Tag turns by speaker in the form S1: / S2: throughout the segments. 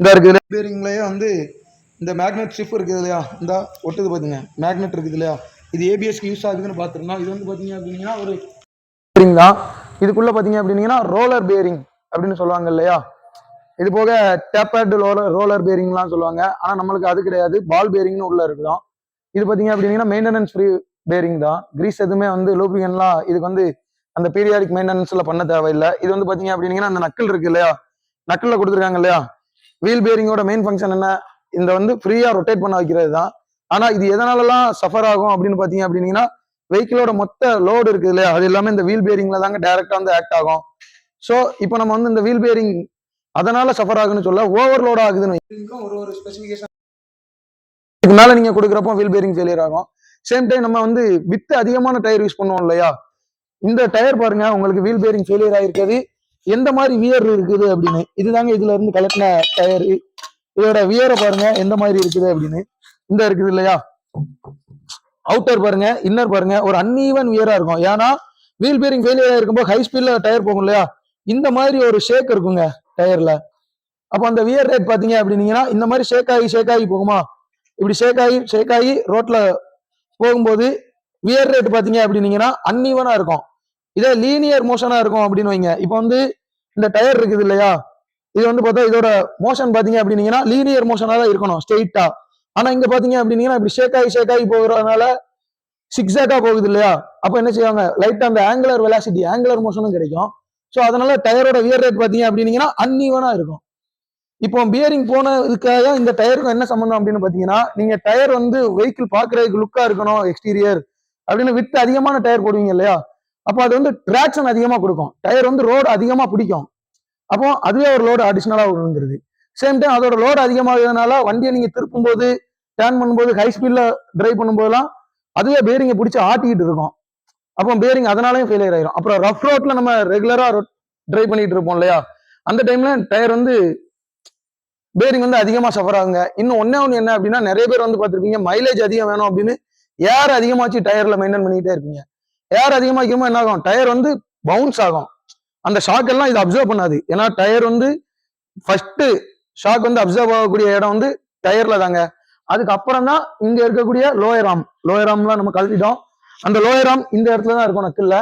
S1: இந்த இருக்குது பேரிங்லேயே வந்து இந்த மேக்னெட் ஷிஃப்ட் இருக்குது இல்லையா? இந்த ஒட்டுது பார்த்துங்க மேக்னெட் இருக்குது இல்லையா? இது ஏபிஎஸ்க்கு யூஸ் ஆகுதுன்னு பார்த்துருந்தோம் இது வந்து பார்த்தீங்க அப்படின்னா ஒரு பேரிங் தான். இதுக்குள்ளே பார்த்தீங்க அப்படின்னீங்கன்னா ரோலர் பேரிங் அப்படின்னு சொல்லுவாங்க இல்லையா? இது போக டேப்பர்டு ரோலர் ரோலர் பேரிங்லாம் சொல்லுவாங்க. ஆனால் நம்மளுக்கு அது கிடையாது. பால் பேரிங்னு உள்ள இருக்குதான். இது பார்த்தீங்க அப்படின்னா மெயின்டெனன்ஸ் ஃப்ரீ பேரிங் தான். கிரீஸ் எதுவுமே வந்து லூப்ரிகன்லாம் இதுக்கு வந்து அந்த பீரியாடிக் மெயின்டெனன்ஸ்ல பண்ண தேவையில்லை. இது வந்து பார்த்தீங்க அப்படின்னா அந்த நக்கல் இருக்கு இல்லையா? நக்கல்ல கொடுத்துருக்காங்க இல்லையா? வீல் பேரிங்கோட மெயின் ஃபங்க்ஷன் என்ன? இந்த வந்து ஃப்ரீயா ரொட்டேட் பண்ண வைக்கிறது தான். ஆனா இது எதனாலலாம் சஃபர் ஆகும் அப்படின்னு பாத்தீங்க அப்படின்னீங்கன்னா வெஹிக்கிளோட மொத்த லோடு இருக்குது இல்லையா? அது எல்லாமே இந்த வீல் பேரிங்ல தாங்க டைரக்டா வந்து ஆக்ட் ஆகும். ஸோ இப்போ நம்ம வந்து இந்த வீல் பேரிங் அதனால சஃபர் ஆகுன்னு சொல்ல ஓவர்லோட் ஆகுதுன்னு ஒரு ஒரு ஸ்பெசிஃபிகேஷன் இதுக்கு மேல நீங்க கொடுக்குறப்போ வீல் பேரிங் ஃபெயிலியர் ஆகும். சேம் டைம் நம்ம வந்து வித் அதிகமான டயர் யூஸ் பண்ணுவோம் இல்லையா? இந்த டயர் பாருங்க உங்களுக்கு வீல் பேரிங் ஃபெயிலியர் ஆயிருக்கிறது எந்த மாதிரி வியர் இருக்குது அப்படின்னு. இதுதாங்க இதுல இருந்து கலட்டின டயர். இதோட வியரை பாருங்க எந்த மாதிரி இருக்குது அப்படின்னு. இந்த இருக்குது இல்லையா? அவுட்டர் பாருங்க இன்னர் பாருங்க. ஒரு அன்ஈவன் வியரா இருக்கும். ஏன்னா வீல் பேரிங் ஃபெயிலியர் இருக்கும்போது ஹை ஸ்பீட்ல டயர் போகும் இல்லையா? இந்த மாதிரி ஒரு ஷேக் இருக்குங்க டயர்ல. அப்போ அந்த வியர் ரேட் பாத்தீங்க அப்படின்னீங்கன்னா இந்த மாதிரி ஷேக் ஆகி ஷேக் ஆகி போகுமா? இப்படி ஷேக் ஆகி ஷேக் ஆகி ரோட்ல போகும்போது வியர் ரேட் பாத்தீங்க அப்படின்னீங்கன்னா அன்ஈவனா இருக்கும். இதே லீனியர் மோஷனா இருக்கும் அப்படின்னு வைங்க. இப்போ வந்து இந்த டயர் இருக்குது இல்லையா? இது வந்து பார்த்தா இதோட மோஷன் பாத்தீங்க அப்படின்னீங்கன்னா லீனியர் மோஷனா தான் இருக்கணும் ஸ்ட்ரெயிட்டா ஆனா இங்க பாத்தீங்க அப்படின்னீங்கன்னா இப்படி ஷேக் ஆகி ஷேக் ஆகி போகிறதுனால சிக்ஸாக்கா போகுது இல்லையா? அப்போ என்ன செய்வாங்க? லைட்டா அந்த ஆங்குலர் வெலாசிட்டி ஆங்குலர் மோஷனும் கிடைக்கும். ஸோ அதனால டயரோட வியர் ரேட் பாத்தீங்க அப்படின்னீங்கன்னா அன்இவனா இருக்கும். இப்போ பியரிங் போனதுக்காக இந்த டயருக்கும் என்ன சம்மந்தம் அப்படின்னு பாத்தீங்கன்னா நீங்க டயர் வந்து வெஹிக்கிள் பாக்குறதுக்கு லுக்கா இருக்கணும் எக்ஸ்டீரியர் அப்படின்னு விட்டு அதிகமான டயர் போடுவீங்க இல்லையா? அப்போ அது வந்து ட்ராக்ஷன் அதிகமாக கொடுக்கும். டயர் வந்து ரோடு அதிகமாக பிடிக்கும். அப்போ அதுவே ஒரு லோடு அடிஷ்னலாக விழுந்துருது சேம் டைம் அதோட லோடு அதிகமாகிறதுனால வண்டியை நீங்கள் திருப்பும் போது டேர்ன் பண்ணும்போது ஹை ஸ்பீடில் டிரைவ் பண்ணும்போதெல்லாம் அதுவே பேரிங்கை பிடிச்சி ஆட்டிக்கிட்டு இருக்கும். அப்போ பேரிங் அதனாலையும் ஃபெயிலியர் ஆயிரும். அப்புறம் ரஃப் ரோட்ல நம்ம ரெகுலராக டிரைவ் பண்ணிட்டு இருப்போம் இல்லையா? அந்த டைம்ல டயர் வந்து பேரிங் வந்து அதிகமாக சஃபர் ஆகுங்க. இன்னும் ஒன்னே ஒன்று என்ன அப்படின்னா நிறைய பேர் வந்து பார்த்துருப்பீங்க மைலேஜ் அதிகம் வேணும் அப்படின்னு. ஏர் அதிகமாச்சு டயரில் மெயின்டைன் பண்ணிக்கிட்டே இருப்பீங்க. ஏர் அதிகமாக்கும்போது என்ன ஆகும்? டயர் வந்து பவுன்ஸ் ஆகும். அந்த ஷாக் எல்லாம் இது அப்சர்வ் பண்ணாது. ஏன்னா டயர் வந்து ஃபர்ஸ்ட் ஷாக் வந்து அப்சர்வ் ஆகக்கூடிய இடம் வந்து டயர்ல தாங்க. அதுக்கப்புறம் தான் இங்க இருக்கக்கூடிய லோயர் ஆம் லோயர் ஆம்லாம் நம்ம கழட்டிட்டோம். அந்த லோயர் ஆம் இந்த இடத்துல தான் இருக்கும் நக்கில்ல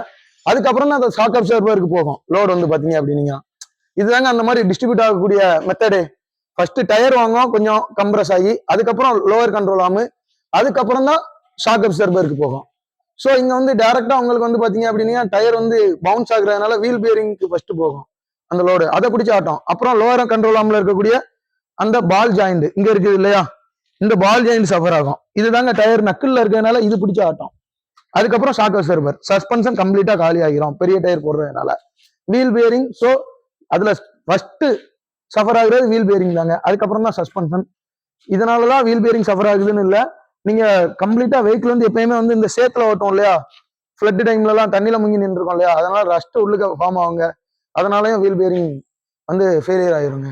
S1: அதுக்கப்புறம் தான் அந்த ஷாக் அப்சர்வருக்கு போகும். லோடு வந்து பாத்தீங்க அப்படின்னீங்க. இதுதாங்க அந்த மாதிரி டிஸ்ட்ரிபியூட் ஆகக்கூடிய மெத்தடு ஃபர்ஸ்ட் டயர் வாங்கும் கொஞ்சம் கம்ப்ரஸ் ஆகி அதுக்கப்புறம் லோயர் கண்ட்ரோல் ஆமு அதுக்கப்புறம் தான் ஷாக் அப்சர்வருக்கு போகும். ஸோ இங்கே வந்து டைரக்டா உங்களுக்கு வந்து பார்த்தீங்க அப்படின்னா டயர் வந்து பவுன்ஸ் ஆகுறதுனால வீல் பியரிங்க்கு ஃபர்ஸ்ட் போகும். அந்த லோடு அதை பிடிச்சி ஆட்டம். அப்புறம் லோவரம் கண்ட்ரோல் ஆம்ல இருக்கக்கூடிய அந்த பால் ஜாயிண்ட் இங்கே இருக்குது இல்லையா? இந்த பால் ஜாயிண்ட் சஃபர் ஆகும். இதுதாங்க டயர் நக்கல்ல இருக்கிறதுனால இது பிடிச்ச ஆட்டம். அதுக்கப்புறம் ஷாக் அப்சர்வர் சஸ்பென்ஷன் கம்ப்ளீட்டாக காலி ஆகிரும். பெரிய டயர் போடுறதுனால. வீல் பியரிங் ஸோ அதில் ஃபஸ்ட்டு சஃபர் ஆகுறது வீல் பியரிங் தாங்க. அதுக்கப்புறம் தான் சஸ்பென்ஷன் இதனாலதான் வீல் பியரிங் சஃபர் ஆகுதுன்னு இல்லை. நீங்க கம்ப்ளீட்டா வெஹிக்கிள் வந்து எப்பயுமே வந்து இந்த சேத்துல ஓட்டும் இல்லையா? ஃபிளட் டைம்ல எல்லாம் தண்ணியில முங்கி நின்றுருக்கோம் இல்லையா? அதனால ரஸ்ட் உள்ளுக்க ஃபார்ம் ஆகுங்க. அதனாலயும் வீல் பேரிங் வந்து ஃபெயிலியர் ஆயிருங்க.